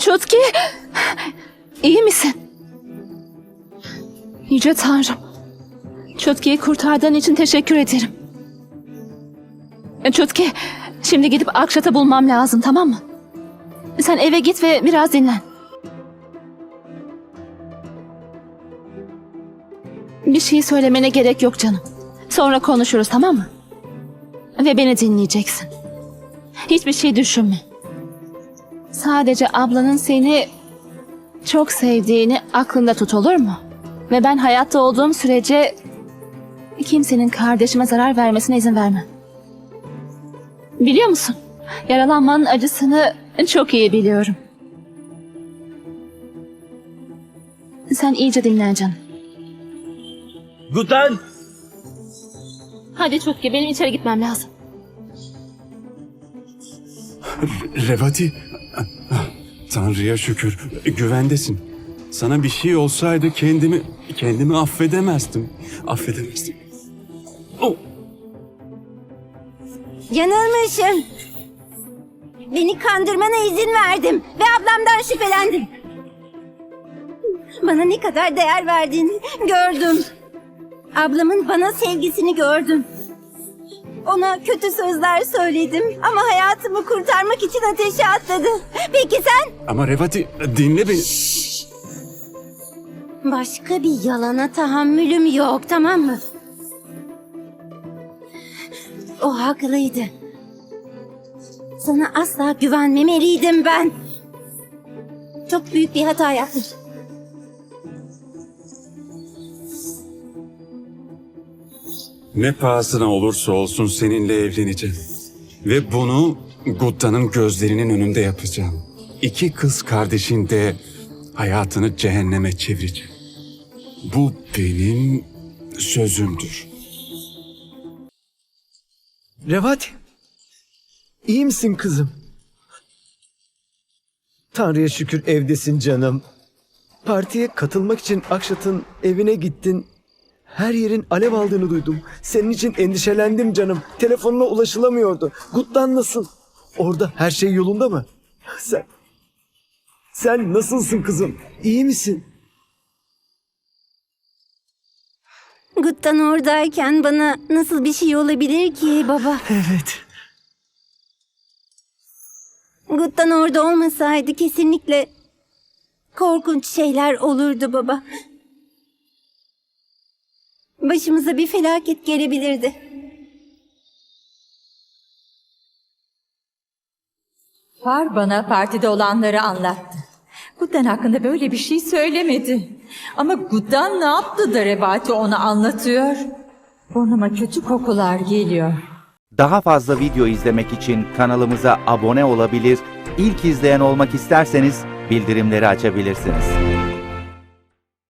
Çutki, iyi misin? Yüce Tanrım, Çutki'yi kurtardığın için teşekkür ederim. Çutki, şimdi gidip Akşat'ı bulmam lazım tamam mı? Sen eve git ve biraz dinlen. Bir şey söylemene gerek yok canım. Sonra konuşuruz tamam mı? Ve beni dinleyeceksin. Hiçbir şey düşünme. Sadece ablanın seni çok sevdiğini aklında tut olur mu? Ve ben hayatta olduğum sürece kimsenin kardeşime zarar vermesine izin vermem. Biliyor musun? Yaralanmanın acısını çok iyi biliyorum. Sen iyice dinlen canım. Gutan! Hadi Çutki benim içeri gitmem lazım. Revati, Tanrı'ya şükür güvendesin. Sana bir şey olsaydı kendimi kendimi affedemezdim. Affedemezdim. Oh, Yanılmışım. Beni kandırmana izin verdim ve ablamdan şüphelendim. Bana ne kadar değer verdiğini gördüm. Ablamın bana sevgisini gördüm. Ona kötü sözler söyledim ama hayatımı kurtarmak için ateşe atladı. Peki sen? ama Revati dinle beni. Başka bir yalana tahammülüm yok tamam mı? O haklıydı. Sana asla güvenmemeliydim ben. Çok büyük bir hata yaptım. Ne pahasına olursa olsun seninle evleneceğim. Ve bunu Gutta'nın gözlerinin önünde yapacağım. İki kız kardeşin de hayatını cehenneme çevireceğim. Bu benim sözümdür. Revati! İyi misin kızım? Tanrı'ya şükür evdesin canım. Partiye katılmak için Akşat'ın evine gittin. Her yerin alev aldığını duydum. Senin için endişelendim canım. Telefonuna ulaşılamıyordu. Guttan nasıl? Orada her şey yolunda mı? Sen... Sen nasılsın kızım? İyi misin? Guttan oradayken bana nasıl bir şey olabilir ki baba? Evet. Guttan orada olmasaydı kesinlikle korkunç şeyler olurdu baba. Başımıza bir felaket gelebilirdi. Far bana partide olanları anlattı. Guddan hakkında böyle bir şey söylemedi. Ama Guddan ne yaptı da Rebati ona anlatıyor? Burnuma kötü kokular geliyor. Daha fazla video izlemek için kanalımıza abone olabilir, ilk izleyen olmak isterseniz bildirimleri açabilirsiniz.